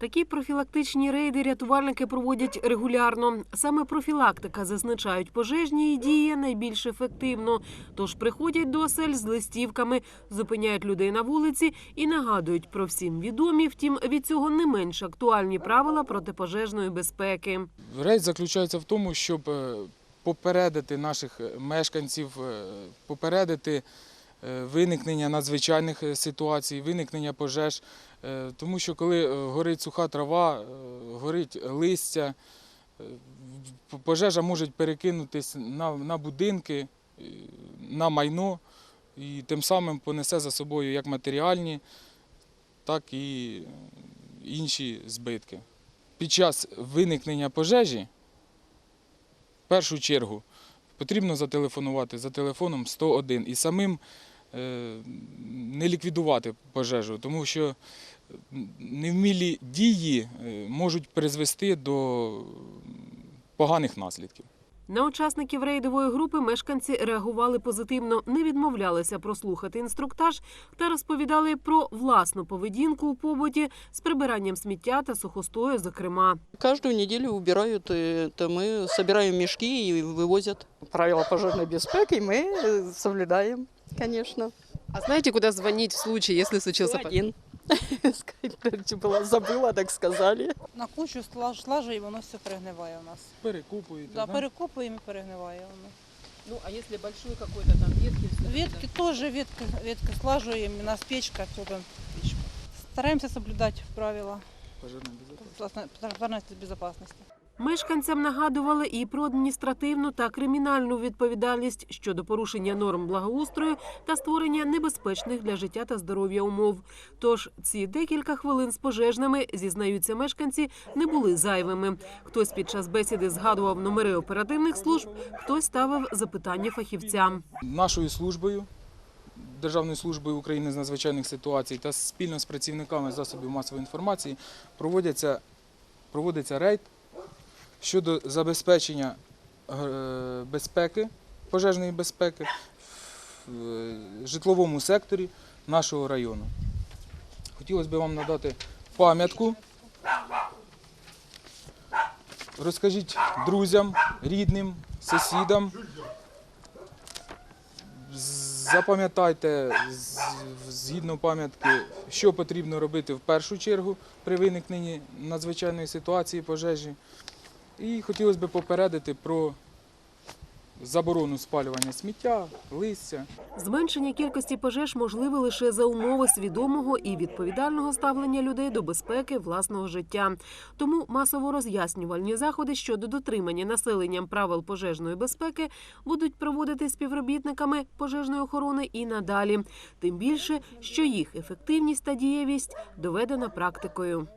Такі профілактичні рейди рятувальники проводять регулярно. Саме профілактика, зазначають пожежні і діє найбільш ефективно. Тож приходять до осель з листівками, зупиняють людей на вулиці і нагадують про всім відомі, втім від цього не менш актуальні правила протипожежної безпеки. Рейд заключається в тому, щоб е, попередити наших е, мешканців, е, попередити виникнення надзвичайних е, ситуацій, виникнення пожеж. Е, Тому що коли е, горить суха трава, е, горить листя, е, пожежа може перекинутися на, на будинки, е, на майно і тим самим понесе за собою як матеріальні, так і е, інші збитки. Під час виникнення пожежі в першу чергу потрібно зателефонувати за телефоном 101 і самим е, не ліквідувати пожежу, тому що невмілі дії е, можуть призвести до поганих наслідків. На учасників рейдової групи мешканці реагували позитивно, не відмовлялися прослухати інструктаж та розповідали про власну поведінку у побуті з прибиранням сміття та сухостою, зокрема. Каждую неделю убирают, и это мы собираем мешки и вывозят. Правила пожарной безопасности мы э, соблюдаем, конечно. А знаете, куда звонить в случае, если случился пожар? Один. Сказать было, забыла, так сказали. На кучу слаж- слажу і воно все перегниває у нас. Перекупуєте. Да, перекопуємо і перегниває воно. Ну, а если большой какой-то там ветки? всё Ветки теж ветки, ветки слажуємо, у нас печка, топимо печку. Стараємося соблюдати правила пожарної безпечності. Мешканцям нагадували і про адміністративну та кримінальну відповідальність щодо порушення норм благоустрою та створення небезпечних для життя та здоров'я умов. Тож ці декілька хвилин з пожежними, зізнаються мешканці, не були зайвими. Хтось під час бесіди згадував номери оперативних служб, хтось ставив запитання фахівцям. Нашою службою, Державною службою України з надзвичайних ситуацій та спільно з працівниками засобів масової інформації проводяться, проводиться рейд щодо забезпечення е, безпеки, пожежної безпеки в е, житловому секторі нашого району. Хотілося б вам надати пам'ятку. Розкажіть друзям, рідним, сусідам. Запам'ятайте згідно пам'ятки, що потрібно робити в першу чергу при виникненні надзвичайної ситуації пожежі. І хотілося б попередити про заборону спалювання сміття, листя. Зменшення кількості пожеж можливе лише за умови свідомого і відповідального ставлення людей до безпеки власного життя. Тому масово роз'яснювальні заходи щодо дотримання населенням правил пожежної безпеки будуть проводити співробітниками пожежної охорони і надалі. Тим більше, що їх ефективність та дієвість доведена практикою.